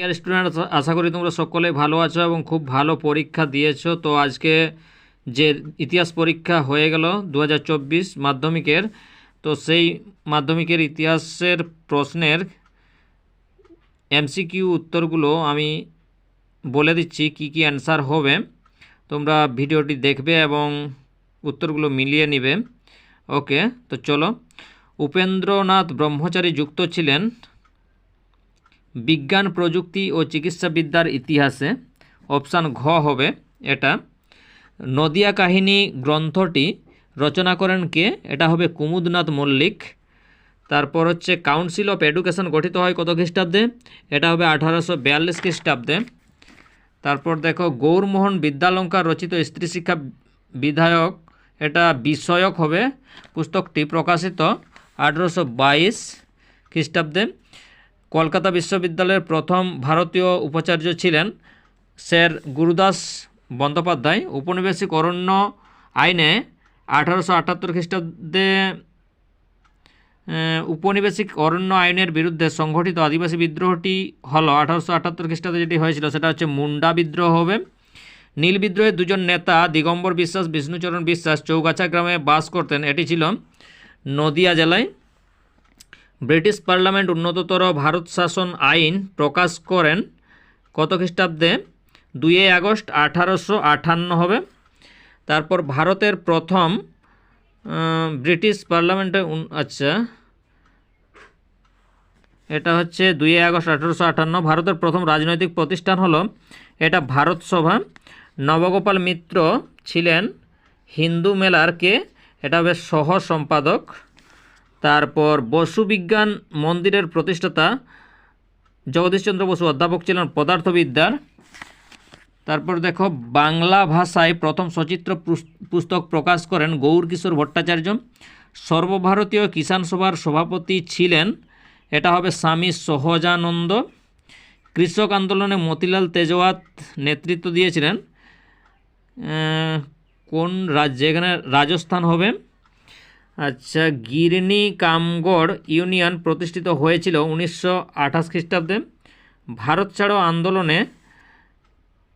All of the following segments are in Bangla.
ডিয়ার স্টুডেন্ট আশা করি তোমরা সকলে ভালো আছো এবং খুব ভালো পরীক্ষা দিয়েছ। তো আজকে যে ইতিহাস পরীক্ষা হয়ে গেল দু হাজার চব্বিশ মাধ্যমিকের, তো সেই মাধ্যমিকের ইতিহাসের প্রশ্নের এমসিকিউ উত্তরগুলো আমি বলে দিচ্ছি, কি কি অ্যান্সার হবে। তোমরা ভিডিওটি দেখবে এবং উত্তরগুলো মিলিয়ে নিবে। ওকে, তো চলো। উপেন্দ্রনাথ ব্রহ্মচারী যুক্ত ছিলেন বিজ্ঞান, প্রযুক্তি ও চিকিৎসাবিদ্যার ইতিহাসে অপশান ঘ হবে এটা। নদিয়া কাহিনী গ্রন্থটি রচনা করেন কে? এটা হবে কুমুদনাথ মল্লিক। তারপর হচ্ছে কাউন্সিল অফ এডুকেশন গঠিত হয় কত খ্রিস্টাব্দে? এটা হবে আঠারোশো বিয়াল্লিশ খ্রিস্টাব্দে। তারপর দেখো, গৌরমোহন বিদ্যালঙ্কার রচিত স্ত্রী শিক্ষা বিধায়ক, এটা বিষয়ক হবে। পুস্তকটি প্রকাশিত আঠেরোশো বাইশ খ্রিস্টাব্দে। কলকাতা বিশ্ববিদ্যালয়ের প্রথম ভারতীয় উপাচার্য ছিলেন স্যার গুরুদাস বন্দ্যোপাধ্যায়। উপনিবেশিক অরণ্য আইনে আঠারোশো আটাত্তর খ্রিস্টাব্দে উপনিবেশিক অরণ্য আইনের বিরুদ্ধে সংগঠিত আদিবাসী বিদ্রোহটি হলো আঠারোশো আটাত্তর খ্রিস্টাব্দে যেটি হয়েছিল, সেটা হচ্ছে মুন্ডা বিদ্রোহ হবে। নীল বিদ্রোহের দুজন নেতা, দিগম্বর বিশ্বাস, বিষ্ণুচরণ বিশ্বাস, চৌগাছা গ্রামে বাস করতেন। এটি ছিল নদিয়া জেলায়। ব্রিটিশ পার্লামেন্ট উন্নততর ভারত শাসন আইন প্রকাশ করেন কত খ্রিস্টাব্দে? দুই আগস্ট আঠারোশো আটান্ন হবে। তারপর ভারতের প্রথম ব্রিটিশ পার্লামেন্টে আচ্ছা। এটা হচ্ছে দুই আগস্ট আঠারোশো আটান্ন ভারতের প্রথম রাজনৈতিক প্রতিষ্ঠান হলো এটা ভারত সভা। নবগোপাল মিত্র ছিলেন হিন্দু মেলার কে। এটা হবে সহ সম্পাদক তারপর বসু বিজ্ঞান মন্দিরের প্রতিষ্ঠাতা জগদীশচন্দ্র বসু, অধ্যাপক ছিলেন পদার্থবিদ্যার। তারপর দেখো, বাংলা ভাষায় প্রথম সচিত্র পুস- পুস্তক প্রকাশ করেন গৌর কিশোর ভট্টাচার্য। সর্বভারতীয় কিষাণ সভার সভাপতি ছিলেন, এটা হবে স্বামী সহজানন্দ। কৃষক আন্দোলনে মতিলাল তেজওয়াত নেতৃত্ব দিয়েছিলেন। কোন রাজ্যে? এখানে রাজস্থান হবে। আচ্ছা গিরনি কামগড় ইউনিয়ন প্রতিষ্ঠিত হয়েছিল উনিশশো আঠাশ খ্রিস্টাব্দে। ভারত ছাড়ো আন্দোলনে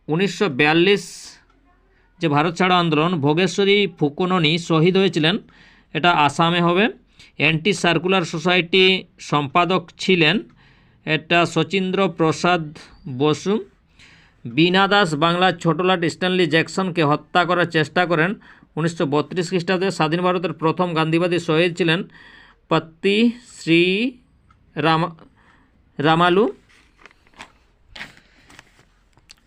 উনিশশো বিয়াল্লিশ, যে ভারত ছাড়ো আন্দোলন, ভোগেশ্বরী ফুকননি শহীদ হয়েছিলেন। এটা আসামে হবে। অ্যান্টি সার্কুলার সোসাইটি সম্পাদক ছিলেন এটা শচীন্দ্র প্রসাদ বসু। বীণা দাস বাংলার ছোটলাট স্ট্যানলি জ্যাকসনকে হত্যা করার চেষ্টা করেন উনিশশো বত্রিশ খ্রিস্টাব্দে স্বাধীন ভারতের প্রথম গান্ধীবাদী শহীদ ছিলেন পত্তি শ্রী রাম, রামালু।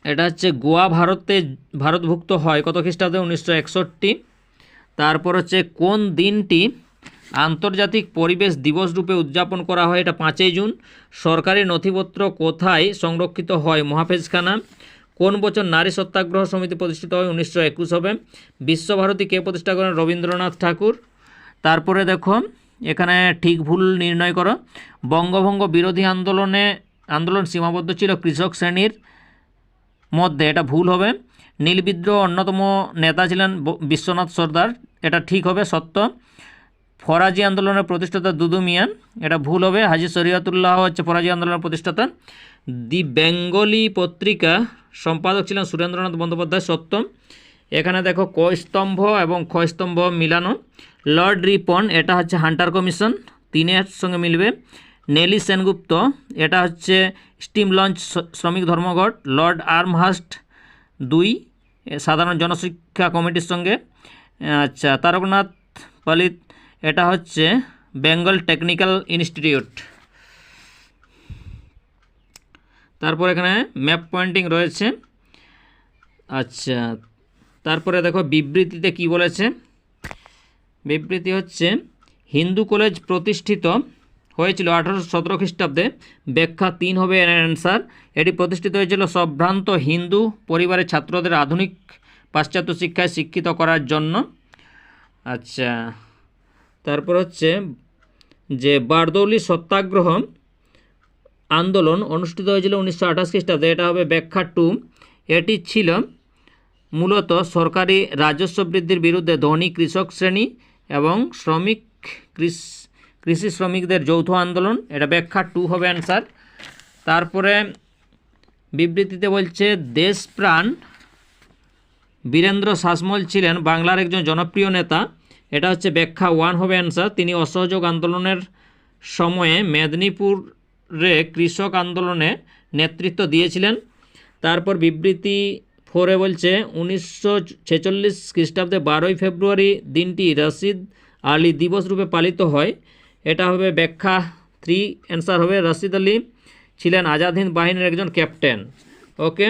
এটা হচ্ছে গোয়া ভারতে, ভারতভুক্ত হয় কত খ্রিস্টাব্দে? উনিশশো একষট্টি। তারপর হচ্ছে কোন দিনটি আন্তর্জাতিক পরিবেশ দিবস রূপে উদযাপন করা হয়? এটা পাঁচই জুন। সরকারি নথিপত্র কোথায় সংরক্ষিত হয়? মহাফেজখানা। কোন বছর নারী সত্যাগ্রহ সমিতি প্রতিষ্ঠিত হয় উনিশশো একুশ হবে? বিশ্বভারতী কে প্রতিষ্ঠা করেন রবীন্দ্রনাথ ঠাকুর? তারপরে দেখো, এখানে ঠিক ভুল নির্ণয় করো। বঙ্গভঙ্গ বিরোধী আন্দোলনে, আন্দোলন সীমাবদ্ধ ছিল কৃষক শ্রেণির মধ্যে, এটা ভুল হবে। নীল বিদ্রোহ অন্যতম নেতা ছিলেন বিশ্বনাথ সর্দার, এটা ঠিক হবে, সত্য। ফরাজি আন্দোলনের প্রতিষ্ঠাতা দুদু মিয়া, এটা ভুল হবে। হাজি শরিয়তুল্লাহ হচ্ছে ফরাজি আন্দোলনের প্রতিষ্ঠাতা। দি বেঙ্গলি পত্রিকা সম্পাদক ছিলেন সুরেন্দ্রনাথ বন্দ্যোপাধ্যায় সত্য এখানে দেখো কস্তম্ভ এবং ক্ষয়স্তম্ভ মিলানো। লর্ড রিপন, এটা হচ্ছে হান্টার কমিশন, তিনের সঙ্গে মিলবে। নেলি সেনগুপ্ত, এটা হচ্ছে স্টিম লঞ্চ শ্রমিক ধর্মঘট। লর্ড আর্মহাস্ট, দুই সাধারণ জনশিক্ষা কমিটির সঙ্গে। আচ্ছা তারকনাথ পালিত, এটা হচ্ছে বেঙ্গল টেকনিক্যাল ইনস্টিটিউট। তারপর এখানে ম্যাপ পয়েন্টিং রয়েছে। আচ্ছা তারপরে দেখো বিবৃতিতে কি বলেছে? বিবৃতি হচ্ছে, হিন্দু কলেজ প্রতিষ্ঠিত হয়েছিল আঠারোশো সতেরো খ্রিস্টাব্দে। ব্যাখ্যা তিন হবে অ্যান্সার এটি প্রতিষ্ঠিত হয়েছিল সম্ভ্রান্ত হিন্দু পরিবারের ছাত্রদের আধুনিক পাশ্চাত্য শিক্ষায় শিক্ষিত করার জন্য। আচ্ছা তারপর হচ্ছে যে, বারদৌলি সত্যাগ্রহ আন্দোলন অনুষ্ঠিত হয়েছিল উনিশশো আঠাশ খ্রিস্টাব্দে। এটা হবে ব্যাখ্যা টু। এটি ছিল মূলত সরকারি রাজস্ব বৃদ্ধির বিরুদ্ধে ধনী কৃষক শ্রেণি এবং শ্রমিক কৃষ- শ্রমিকদের যৌথ আন্দোলন। এটা ব্যাখ্যা টু হবে অ্যান্সার। তারপরে বিবৃতিতে বলছে, দেশপ্রাণ বীরেন্দ্র শাসমল ছিলেন বাংলার একজন জনপ্রিয় নেতা। এটা হচ্ছে ব্যাখ্যা ওয়ান হবে অ্যান্সার। তিনি অসহযোগ আন্দোলনের সময়ে মেদিনীপুরে কৃষক আন্দোলনে নেতৃত্ব দিয়েছিলেন। তারপর বিবৃতি ফোরে বলছে, উনিশশো ছেচল্লিশ খ্রিস্টাব্দে বারোই ফেব্রুয়ারি দিনটি রশিদ আলী দিবস রূপে পালিত হয়। এটা হবে ব্যাখ্যা থ্রি, অ্যান্সার হবে রশিদ আলী ছিলেন আজাদ হিন্দ বাহিনীর একজন ক্যাপ্টেন। ওকে,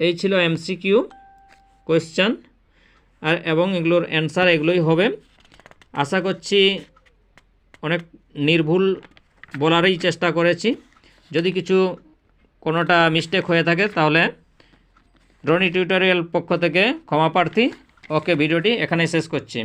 এই ছিল এমসিকিউ কোয়েশ্চান। আর এবং এগুলোর অ্যান্সার এগুলোই হবে। আশা করছি অনেক নির্ভুল বলারই চেষ্টা করেছি। যদি কিছু কোনোটা মিস্টেক হয়ে থাকে, তাহলে রনি টিউটোরিয়াল পক্ষ থেকে ক্ষমা প্রার্থী। ওকে, ভিডিওটি এখানেই শেষ করছি।